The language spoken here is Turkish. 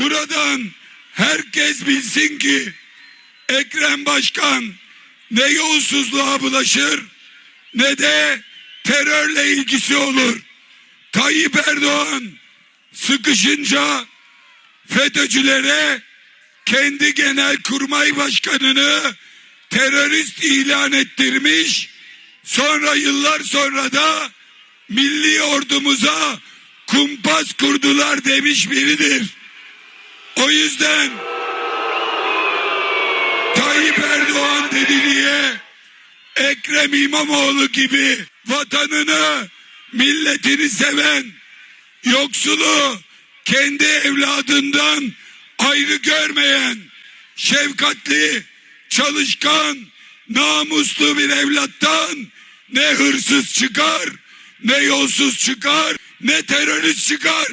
Buradan herkes bilsin ki Ekrem Başkan ne yolsuzluğa bulaşır ne de terörle ilgisi olur. Tayyip Erdoğan sıkışınca FETÖ'cülere kendi genel kurmay başkanını terörist ilan ettirmiş. Sonra yıllar sonra da milli ordumuza kumpas kurdular demiş biridir. O yüzden Tayyip Erdoğan dedi diye Ekrem İmamoğlu gibi vatanını, milletini seven, yoksulu kendi evladından ayrı görmeyen, şefkatli, çalışkan, namuslu bir evlattan ne hırsız çıkar, ne yolsuz çıkar, ne terörist çıkar.